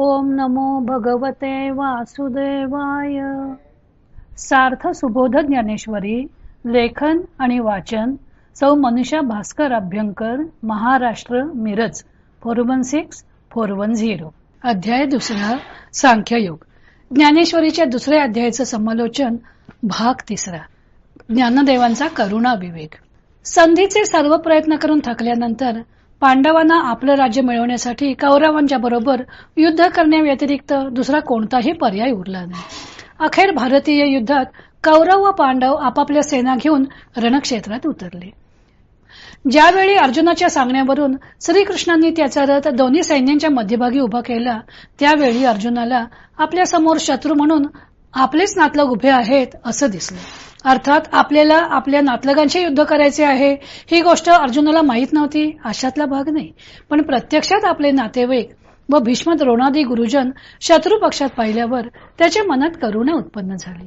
ओम नमो भगवते वासुदेवाय. सार्थ सुबोध ज्ञानेश्वरी लेखन आणि वाचन Sau Manisha Bhaskar Abhyankar Maharashtra Miraj four one six four one zero. अध्याय दुसरा सांख्ययोग. ज्ञानेश्वरीच्या दुसऱ्या अध्यायाचं समालोचन भाग तिसरा. ज्ञानदेवांचा करुणा विवेक संधीचे सर्व प्रयत्न करून थकल्यानंतर पांडवांना आपलं राज्य मिळवण्यासाठी कौरवांच्या बरोबर युद्ध करण्याव्यतिरिक्त दुसरा कोणताही पर्याय उरला नाही. अखेर भारतीय युद्धात कौरव व पांडव आपापल्या सेना घेऊन रणक्षेत्रात उतरले. ज्यावेळी अर्जुनाच्या सांगण्यावरून श्रीकृष्णांनी त्याचा रथ दोन्ही सैन्यांच्या मध्यभागी उभा केला त्यावेळी अर्जुनाला आपल्यासमोर शत्रू म्हणून आपलेच नातलग उभे आहेत असं दिसलं. अर्थात आपल्याला आपल्या नातलगांचे युद्ध करायचे आहे ही गोष्ट अर्जुनाला माहीत नव्हती अशातला भाग नाही. पण प्रत्यक्षात आपले नातेवाईक व भीष्म द्रोणादी गुरुजन शत्रू पक्षात पाहिल्यावर त्याच्या मनात करुणा उत्पन्न झाली.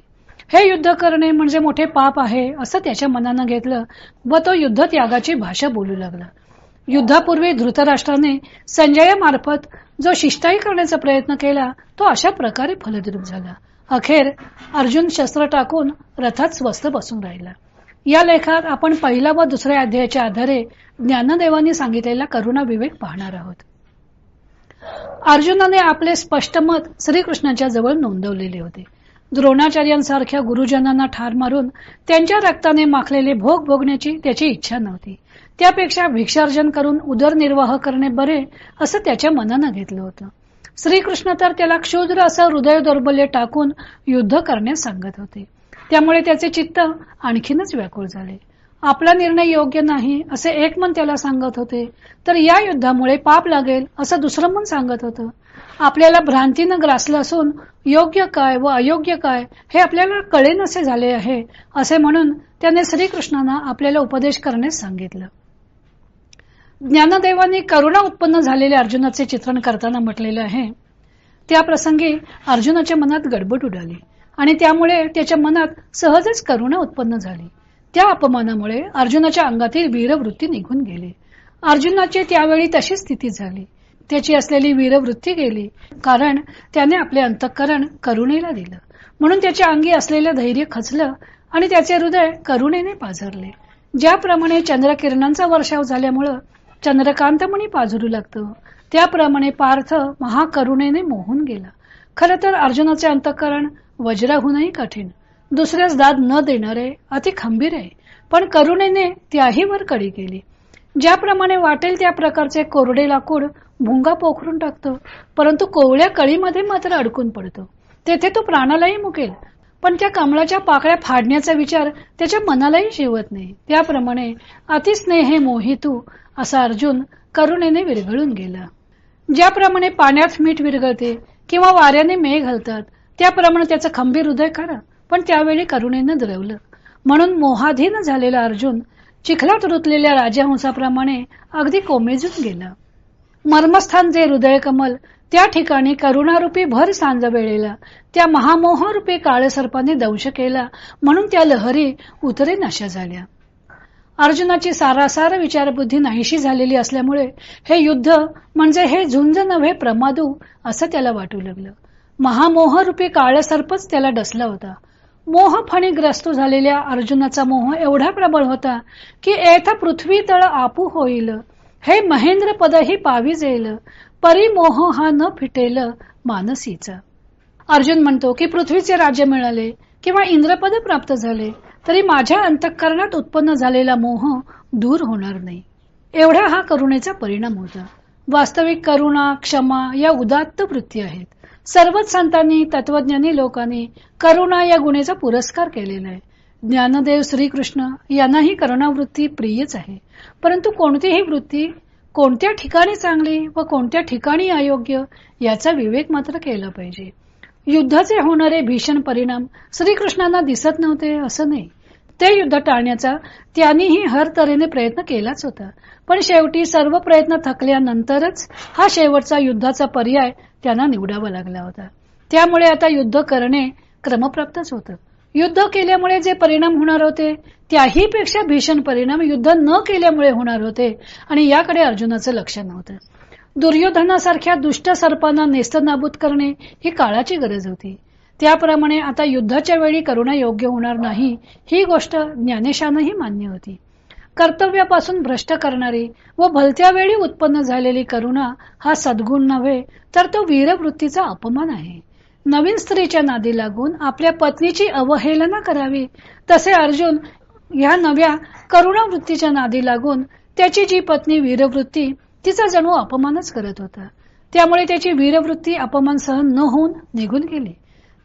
हे युद्ध करणे म्हणजे मोठे पाप आहे असं त्याच्या मनानं घेतलं व तो युद्ध त्यागाची भाषा बोलू लागला. युद्धापूर्वी धृतराष्ट्राने संजयामार्फत जो शिष्टाई करण्याचा प्रयत्न केला तो अशा प्रकारे फलद्रूप झाला. अखेर अर्जुन शस्त्र टाकून रथात स्वस्त बसून राहिला. या लेखात आपण पहिला व दुसऱ्या अध्यायाच्या आधारे ज्ञानदेवांनी सांगितलेला करुणा विवेक पाहणार आहोत. अर्जुनाने आपले स्पष्ट मत श्रीकृष्णाच्या जवळ नोंदवलेले होते. द्रोणाचार्यांसारख्या गुरुजनांना ठार मारून त्यांच्या रक्ताने माखलेले भोग भोगण्याची त्याची इच्छा नव्हती. त्यापेक्षा भिक्षार्जन करून उदरनिर्वाह करणे बरे असं त्याच्या मनानं घेतलं होतं. श्रीकृष्ण तर त्याला क्षुद्र असं हृदय दौर्बल्य टाकून युद्ध करण्यास सांगत होते. त्यामुळे त्याचे चित्त आणखीनच व्याकुळ झाले. आपला निर्णय योग्य नाही असे एक मन त्याला सांगत होते. तर या युद्धामुळे पाप लागेल असं दुसरं मन सांगत होतं. आपल्याला भ्रांतीनं ग्रासलं असून योग्य काय व अयोग्य काय हे आपल्याला कळेन असे झाले आहे असे म्हणून त्याने श्रीकृष्णांना आपल्याला उपदेश करण्यास सांगितलं. ज्ञानदेवाने करुणा उत्पन्न झालेल्या अर्जुनाचे चित्रण करताना म्हटलेलं आहे. त्या प्रसंगी अर्जुनाच्या मनात गडबड उडाली आणि त्यामुळे त्याच्या मनात सहजच करुणा उत्पन्न झाली. त्या अपमानामुळे अर्जुनाच्या अंगातील वीरवृत्ती निघून गेली. अर्जुनाची त्यावेळी तशी स्थिती झाली. त्याची असलेली वीरवृत्ती गेली कारण त्याने आपले अंतःकरण करुणेला दिलं. म्हणून त्याच्या अंगी असलेलं धैर्य खचलं आणि त्याचे हृदय करुणेने पाझरले. ज्याप्रमाणे चंद्रकिरणांचा वर्षाव झाल्यामुळं चंद्रकांतमणी पाझरू लागतं. त्याप्रमाणे पार्थ महाकरुणेने मोहून गेला. खर तर अर्जुनाचे अंतकरण वज्राहूनही कठीण. दुसऱ्यास दाद न देणारे अति खंबीर आहे. पण करुणेने त्याही वर कडी केली. ज्याप्रमाणे वाटेल त्या प्रकारचे कोरडे लाकूड भुंगा पोखरून टाकतो. परंतु कोवळ्या कळीमध्ये मात्र अडकून पडतो. तेथे तो प्राणालाही मुकेल. पण त्या कमळाच्या पाकळ्या फाडण्याचा विचार त्याच्या मनालाही शिवत नाही. त्याप्रमाणे अतिस्नेहे मोहितू असा अर्जुन करुणेने विरघळून गेला. ज्याप्रमाणे पाण्यात मीठ विरघळते किंवा वाऱ्याने मेघ घालतात त्याप्रमाणे त्याचं खंबीर हृदय खरं पण त्यावेळी करुणेनं द्रवलं. म्हणून मोहाधीन झालेला अर्जुन चिखलात रुतलेल्या राजहंसाप्रमाणे अगदी कोमेजून गेला. मर्मस्थान जे हृदय कमल त्या ठिकाणी करुणारूपी भर सांज वेळेला त्या महामोहरूपी काळसर्पाने दंश केला म्हणून त्या लहरी उतरे नशा झाल्या. अर्जुनाची सारासार विचारबुद्धी नाहीशी झालेली असल्यामुळे हे युद्ध म्हणजे हे झुंज नव्हे प्रमादू असं त्याला वाटू लागलं. महामोहरूपी काळसर्पच त्याला डसला होता. मोह ग्रस्त झालेल्या अर्जुनाचा मोह एवढा प्रबळ होता की एथ पृथ्वी तळ आपू होईल. हे महेंद्र पदही पावी जाईल परिमोह हा न फिटेल मानसीचा. अर्जुन म्हणतो की पृथ्वीचे राज्य मिळाले किंवा इंद्रपद प्राप्त झाले. तरी माझ्या अंतःकरणात उत्पन्न झालेला मोह दूर होणार नाही. एवढा हा करुणेचा परिणाम होता. वास्तविक करुणा क्षमा या उदात्त वृत्ती आहेत. सर्वच संतांनी तत्वज्ञानी लोकांनी करुणा या गुणेचा पुरस्कार केलेला आहे. ज्ञानदेव श्रीकृष्ण यांनाही करुणावृत्ती प्रियच आहे. परंतु कोणतीही वृत्ती कोणत्या ठिकाणी चांगली व कोणत्या ठिकाणी अयोग्य याचा विवेक मात्र केला पाहिजे. युद्धाचे होणारे भीषण परिणाम श्रीकृष्णांना दिसत नव्हते असं नाही. ते युद्ध टाळण्याचा त्यांनीही हर तऱ्हेने प्रयत्न केलाच होता. पण शेवटी सर्व प्रयत्न थकल्यानंतरच हा शेवटचा युद्धाचा पर्याय त्यांना निवडावा लागला होता. त्यामुळे आता युद्ध करणे क्रमप्राप्तच होतं. युद्ध केल्यामुळे जे परिणाम होणार होते त्याही पेक्षा भीषण परिणाम युद्ध न केल्यामुळे होणार होते आणि याकडे अर्जुनाचं लक्ष नव्हतं. दुर्योधनासारख्या दुष्ट सर्पांना नेस्तनाबूत करणे ही काळाची गरज होती. त्याप्रमाणे आता युद्धाच्या वेळी करुणा योग्य होणार नाही ही गोष्ट ज्ञानेशानही मान्य होती. कर्तव्यापासून भ्रष्ट करणारी व भलत्या वेळी उत्पन्न झालेली करुणा हा सद्गुण नव्हे तर तो वीरवृत्तीचा अपमान आहे. नवीन स्त्रीच्या नादी लागून आपल्या पत्नीची अवहेलना करावी तसे अर्जुन ह्या नव्या करुणा वृत्तीच्या नादी लागून त्याची जी पत्नी वीरवृत्ती तिचा जणू अपमानच करत होता. त्यामुळे त्याची वीरवृत्ती अपमान सहन न होऊन निघून गेली.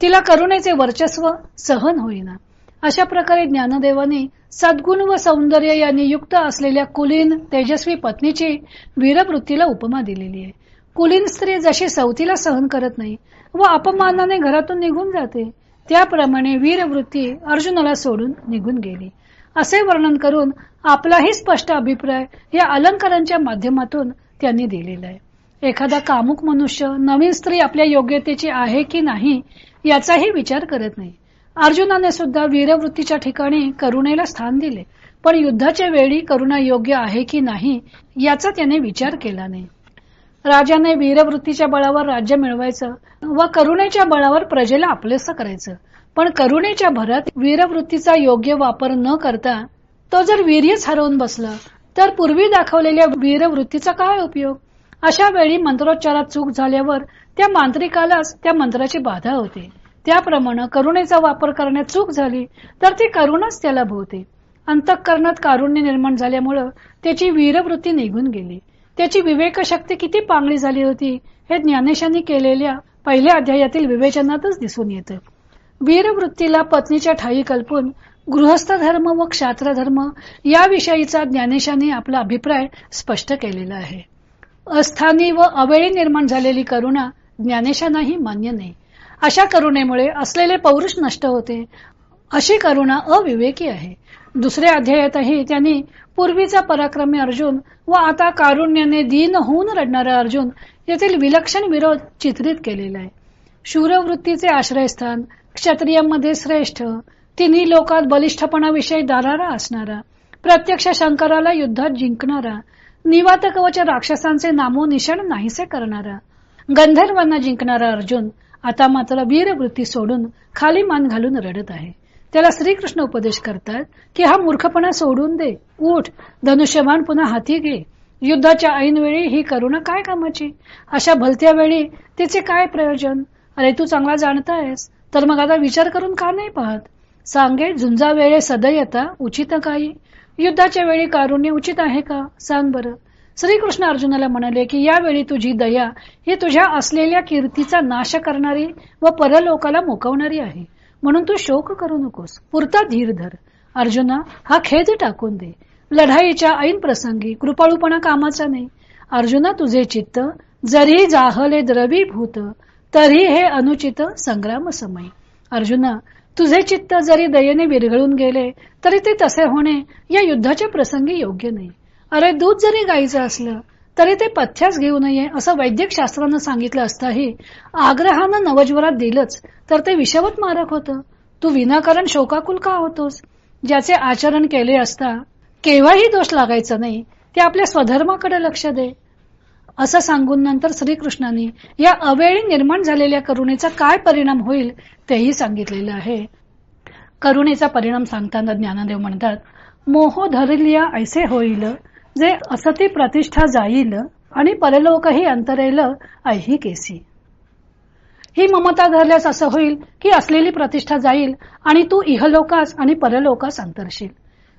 तिला करुणेचे वर्चस्व सहन होईना. अशा प्रकारे ज्ञानदेवाने सद्गुण व सौंदर्य यांनी युक्त असलेल्या कुलीन तेजस्वी पत्नीची वीरवृत्तीला उपमा दिलेली आहे. कुलीन स्त्री जशी सवतीला सहन करत नाही व अपमानाने घरातून निघून जाते त्याप्रमाणे वीरवृत्ती अर्जुनाला सोडून निघून गेली. असे वर्णन करून आपलाही स्पष्ट अभिप्राय या अलंकारांच्या माध्यमातून त्यांनी दिलेला आहे. एखादा कामुक मनुष्य नवीन स्त्री आपल्या योग्यतेची आहे की नाही याचाही विचार करत नाही. अर्जुनाने सुद्धा वीरवृत्तीच्या ठिकाणी करुणेला स्थान दिले पण युद्धाच्या वेळी करुणा योग्य आहे की नाही याचा त्याने विचार केला नाही. राजाने वीरवृत्तीच्या बळावर राज्य मिळवायचं व करुणेच्या बळावर प्रजेला आपलेसं करायचं पण करुणेच्या भरत वीरवृत्तीचा योग्य वापर न करता तो जर वीर्यच हरवून बसला तर पूर्वी दाखवलेल्या वीरवृत्तीचा काय उपयोग? अशा वेळी मंत्रोच्चारात चूक झाल्यावर त्या मांत्रिकालाच त्या मंत्राची बाधा होते. त्याप्रमाणे करुणेचा वापर करण्यात चूक झाली तर ती करुणच त्याला भोवते. अंतःकरणात कारुण्य निर्माण झाल्यामुळं त्याची वीरवृत्ती निघून गेली. त्याची विवेक शक्ती किती पांगळी झाली होती हे ज्ञानेशांनी केलेल्या पहिल्या अध्यायातील विवेचनातच दिसून येतं. वीरवृत्तीला पत्नीच्या ठाई कल्पून गृहस्थ धर्म व क्षात्रधर्म याविषयीचा ज्ञानेशाने आपला अभिप्राय स्पष्ट केलेला आहे. अस्थानी व अवेळी निर्माण झालेली करुणा ज्ञानेशांनाही मान्य नाही. अशा करुणेमुळे असलेले पौरुष नष्ट होते अशी करुणा अविवेकी आहे. दुसऱ्या अध्यायातही त्यांनी पूर्वीचा पराक्रमी अर्जुन व आता कारुण्याने दीन होऊन रडणारा अर्जुन येथील विलक्षण विरोध चित्रित केलेला आहे. शूरवृत्तीचे आश्रयस्थान क्षत्रियांमध्ये श्रेष्ठ. तिन्ही लोकात बलिष्ठपणाविषयी दारारा असणारा. प्रत्यक्ष शंकराला युद्धात जिंकणारा. निवात कवच राक्षसांचे नामोनिशाण नाहीसे करणारा. गंधर्वांना जिंकणारा अर्जुन आता मात्र वीरवृत्ती सोडून खाली मान घालून रडत आहे. त्याला श्रीकृष्ण उपदेश करतात की हा मूर्खपणा सोडून दे. उठ धनुष्यबाण पुन्हा हाती घे. युद्धाच्या ऐन वेळी ही करुणा काय कामाची? अशा भलत्या वेळी तिचे काय प्रयोजन? अरे तू चांगला जाणतायस. तर मग आता विचार करून का नाही पाहत? सांगे झुंजा वेळे सदयता उचित काही. युद्धाच्या वेळी कारुण्य उचित आहे का? सांग बरं. श्रीकृष्ण अर्जुनाला म्हणाले की यावेळी तुझी दया ही तुझ्या असलेल्या कीर्तीचा नाश करणारी व परलोकाला मुकवणारी आहे. म्हणून तू शोक करू नकोस. पुरता धीर धर. अर्जुना हा खेद टाकून दे. लढाईच्या ऐन प्रसंगी कृपाळूपणा कामाचा नाही. अर्जुना तुझे चित्त जरी जाहले द्रवीभूत तरी हे अनुचित संग्राम समय. अर्जुना तुझे चित्त जरी दयेने विरघळून गेले तरी ते तसे होणे या युद्धाच्या प्रसंगी योग्य नाही. अरे दूध जरी गायीचं असलं तरी ते पथ्यास घेऊ नये असं वैद्यक शास्त्रानं सांगितलं असताही आग्रहानं नवज्वरात दिलंच तर ते विषवत मारक होतं. तू विनाकारण शोकाकुल का होतोस? ज्याचे आचरण केले असता केव्हाही दोष लागायचा नाही ते आपल्या स्वधर्माकडे लक्ष दे. असं सांगून नंतर श्रीकृष्णाने या अवेळी निर्माण झालेल्या करुणेचा काय परिणाम होईल तेही सांगितलेलं आहे. करुणेचा परिणाम सांगताना ज्ञानदेव म्हणतात मोह धरलिया ऐसे होईल जे असती प्रतिष्ठा जाईल आणि परलोकही अंतरेल ऐही केसी. ही ममता धरल्यास असं होईल की असलेली प्रतिष्ठा जाईल आणि तू इहलोकास आणि परलोकास अंतरशील.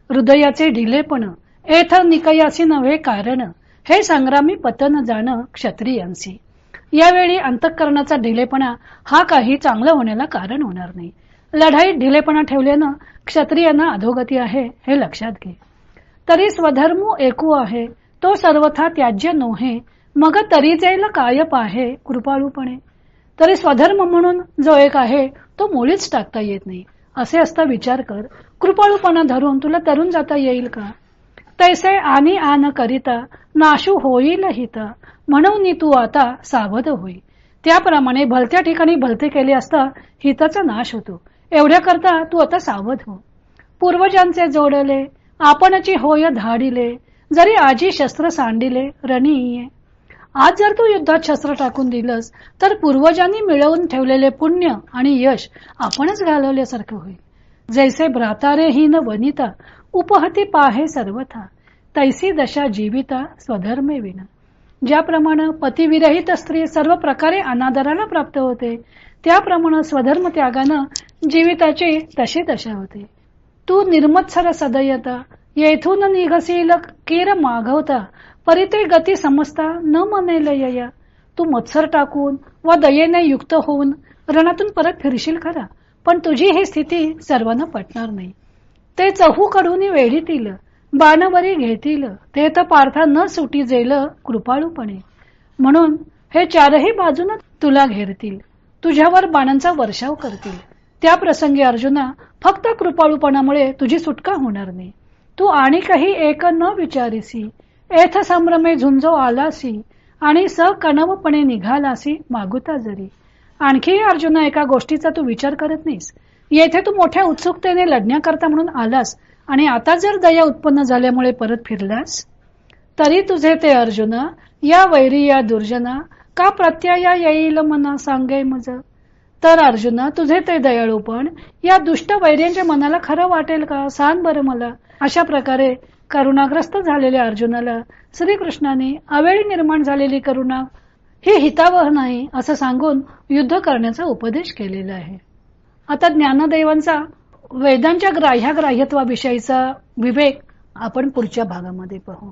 हृदयाचे ढिलेपण एथ निकयासी नव्हे कारण हे संग्रामी पतन जाणं क्षत्रियांसी यावेळी अंतःकरणाचा ढिलेपणा हा काही चांगलं होण्याला कारण होणार नाही. लढाईत ढिलेपणा ठेवल्यानं क्षत्रियांना अधोगती आहे हे लक्षात घे. तरी स्वधर्मू एकू आहे तो सर्वथा त्याज्य नोहे मग तरी जायला कायप आहे कृपाळूपणे. तरी स्वधर्म म्हणून जो एक आहे तो मुळीच टाकता येत नाही. असे असता विचार कर कृपाळूपणा धरून तुला तरुण जाता येईल का? तैसे आणि आन करिता नाशू होईल हित. म्हणून तू आता सावध होई. त्याप्रमाणे भलत्या ठिकाणी भलते केले असता हिताचा नाश होतो. एवढ्या करता तू आता सावध हो. पूर्वजांचे जोडले आपणची होय धाडिले जरी आजी शस्त्र सांडिले रणीये आज जर तू युद्धात शस्त्र टाकून दिलंस तर पूर्वजांनी मिळवून ठेवलेले पुण्य आणि यश आपणच घालवल्यासारखं होईल. जैसे भ्रातारे ही न वनिता उपहती पाहे सर्वथा तैसी दशा जीविता स्वधर्मे विना. ज्याप्रमाणे पतिविरहित स्त्री सर्व प्रकारे अनादराला प्राप्त होते त्याप्रमाणे स्वधर्म त्यागानं जीविताची तशी दशा होते. तू निर्मत्सर सदयता येथून निघसील केर मागवता परिते गती समजता न मनेल यया. तू मत्सर टाकून व दयेने युक्त होऊन रणातून परत फिरशील खरा पण तुझी ही स्थिती सर्वांना पटणार नाही. ते चहू कडून वेढीतील बाणवरी घेतील ते तर पार्था न सुटी जेल कृपाळूपणे. म्हणून हे चारही बाजून तुला घेरतील तुझ्यावर बाणांचा वर्षाव करतील. त्या प्रसंगी अर्जुना फक्त कृपाळूपणामुळे तुझी सुटका होणार नाही. तू आणि काही एक न विचारिसी एथ संभ्रमे झुंजो आलासी आणि स कणवपणे निघालासी मागुता जरी. आणखी अर्जुना एका गोष्टीचा तू विचार करत नाहीस येथे तू मोठ्या उत्सुकतेने लढण्याकरता म्हणून आलास आणि आता जर दया उत्पन्न झाल्यामुळे परत फिरलास तरी तुझे ते अर्जुन या वैरी या दुर्जना का प्रत्यया येईल मना सांगे मज तर अर्जुन तुझे ते दयाळूपण या दुष्ट वैर्यांच्या मनाला खरं वाटेल का? सांग बरं मला. अशा प्रकारे करुणाग्रस्त झालेल्या अर्जुनाला श्रीकृष्णाने अवेळी निर्माण झालेली करुणा ही हितावह नाही असं सांगून युद्ध करण्याचा उपदेश केलेला आहे. आता ज्ञानदेवांचा वेदांच्या ग्राह्याग्राह्यत्वाविषयीचा विवेक आपण पुढच्या भागामध्ये पाहू.